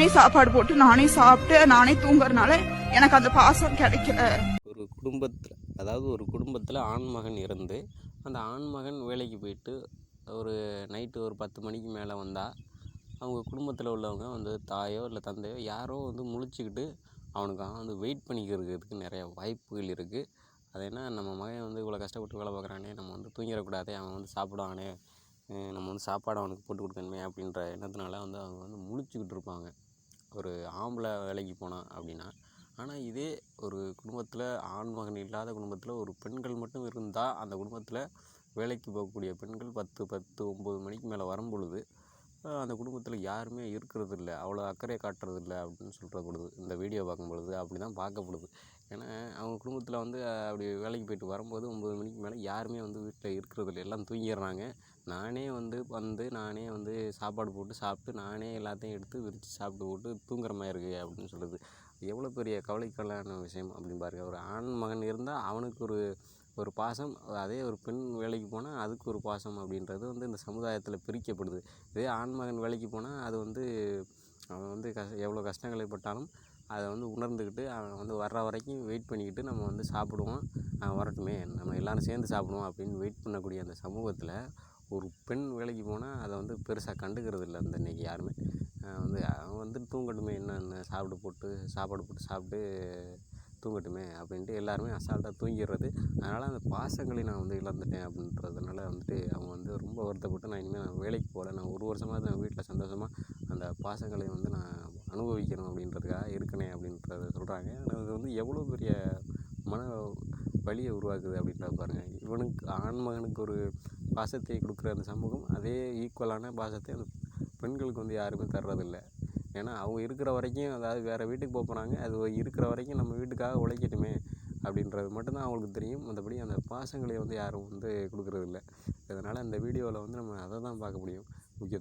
நானே சாப்பாடு போட்டு நானே சாப்பிட்டு நானே தூங்குறதுனால எனக்கு அந்த பாசம் கிடைக்கல. ஒரு குடும்பத்தில் அதாவது ஒரு குடும்பத்தில் ஆண்மகன் இருந்து அந்த ஆண்மகன் வேலைக்கு போயிட்டு ஒரு நைட்டு ஒரு பத்து மணிக்கு மேலே வந்தால் அவங்க குடும்பத்தில் உள்ளவங்க வந்து தாயோ இல்லை தந்தையோ யாரோ வந்து முழிச்சுக்கிட்டு அவனுக்காக வந்து வெயிட் பண்ணிக்கிறதுக்கு நிறைய வாய்ப்புகள் இருக்குது அது என்ன நம்ம மகன் வந்து இவ்வளோ கஷ்டப்பட்டு வேலை பார்க்குறானே நம்ம வந்து தூங்கிடக்கூடாதே அவன் வந்து சாப்பிடுவானே நம்ம வந்து சாப்பாடு அவனுக்கு போட்டு கொடுக்கணுமே அப்படின்ற எண்ணத்தினால வந்து அவங்க வந்து முழிச்சுக்கிட்டு இருப்பாங்க. ஒரு ஆம்பளை வேலைக்கு போனான் அப்படின்னா ஆனால் இதே ஒரு குடும்பத்தில் ஆண் மகன் இல்லாத குடும்பத்தில் ஒரு பெண்கள் மட்டும் இருந்தால் அந்த குடும்பத்தில் வேலைக்கு போகக்கூடிய பெண்கள் பத்து பத்து ஒம்பது மணிக்கு மேலே வரும் பொழுது அந்த குடும்பத்தில் யாருமே இருக்கிறது இல்லை அவ்வளோ அக்கறை காட்டுறது இல்லை அப்படின்னு சொல்கிறப்படுது இந்த வீடியோ பார்க்கும் பொழுது அப்படி தான் பார்க்கப்படுது. ஏன்னா அவங்க குடும்பத்தில் வந்து அப்படி வேலைக்கு போயிட்டு வரும்போது ஒம்பது மணிக்கு மேலே யாருமே வந்து வீட்டில் இருக்கிறது இல்லை எல்லாம் தூங்கிடுறாங்க. நானே வந்து வந்து நானே வந்து சாப்பாடு போட்டு சாப்பிட்டு நானே எல்லாத்தையும் எடுத்து விரித்து சாப்பிட்டு போட்டு தூங்குற மாதிரி இருக்குது அப்படின்னு சொல்லுது. எவ்வளோ பெரிய கவலைக்கலான விஷயம் அப்படின்னு பாருங்கள் ஒரு ஆண் மகன் இருந்தால் அவனுக்கு ஒரு ஒரு பாசம் அதே ஒரு பெண் வேலைக்கு போனால் அதுக்கு ஒரு பாசம் அப்படின்றது வந்து இந்த சமுதாயத்தில் பிரிக்கப்படுது. இதே ஆண் மகன் வேலைக்கு போனால் அது வந்து அவன் வந்து கஷ் எவ்வளோ கஷ்டங்களை பட்டாலும் அதை வந்து உணர்ந்துக்கிட்டு அவன் வந்து வர்ற வரைக்கும் வெயிட் பண்ணிக்கிட்டு நம்ம வந்து சாப்பிடுவோம். அவன் வரட்டுமே நம்ம எல்லாரும் சேர்ந்து சாப்பிடுவோம் அப்படின்னு வெயிட் பண்ணக்கூடிய அந்த சமூகத்தில் ஒரு பெண் வேலைக்கு போனால் அதை வந்து பெருசாக கண்டுக்கிறது இல்லை அந்த இன்றைக்கி யாருமே. வந்து அவன் வந்து தூங்கட்டுமே என்னென்ன சாப்பிட போட்டு சாப்பாடு போட்டு சாப்பிட்டு தூங்கட்டுமே அப்படின்ட்டு எல்லாருமே அசால்ட்டாக தூங்கிடுறது. அதனால் அந்த பாசங்களை நான் வந்து இழந்துட்டேன் அப்படின்றதுனால வந்துட்டு அவங்க வந்து ரொம்ப வருத்தப்பட்டு நான் இனிமேல் நான் வேலைக்கு போகல. நான் ஒரு வருஷமாக நான் வீட்டில் சந்தோஷமாக அந்த பாசங்களை வந்து நான் அனுபவிக்கணும் அப்படின்றதுக்காக இருக்கணே அப்படின்றத சொல்கிறாங்க ஆனால் அது வந்து எவ்வளோ பெரிய மன வலியை உருவாக்குது அப்படின்றத பாருங்கள் இவனுக்கு ஆண் மகனுக்கு ஒரு பாசத்தை கொடுக்குற அந்த சமூகம் அதே ஈக்குவலான பாசத்தை அந்த பெண்களுக்கு வந்து யாருமே தர்றதில்லை. ஏன்னா அவங்க இருக்கிற வரைக்கும் அதாவது வேறு வீட்டுக்கு போக போகிறாங்க அது இருக்கிற வரைக்கும் நம்ம வீட்டுக்காக உழைக்கட்டுமே அப்படின்றது மட்டும்தான் அவங்களுக்கு தெரியும். மற்றபடி அந்த பாசங்களை வந்து யாரும் வந்து கொடுக்குறதில்ல. அதனால் அந்த வீடியோவில் வந்து நம்ம அதை தான் பார்க்க முடியும். முக்கியத்துவம்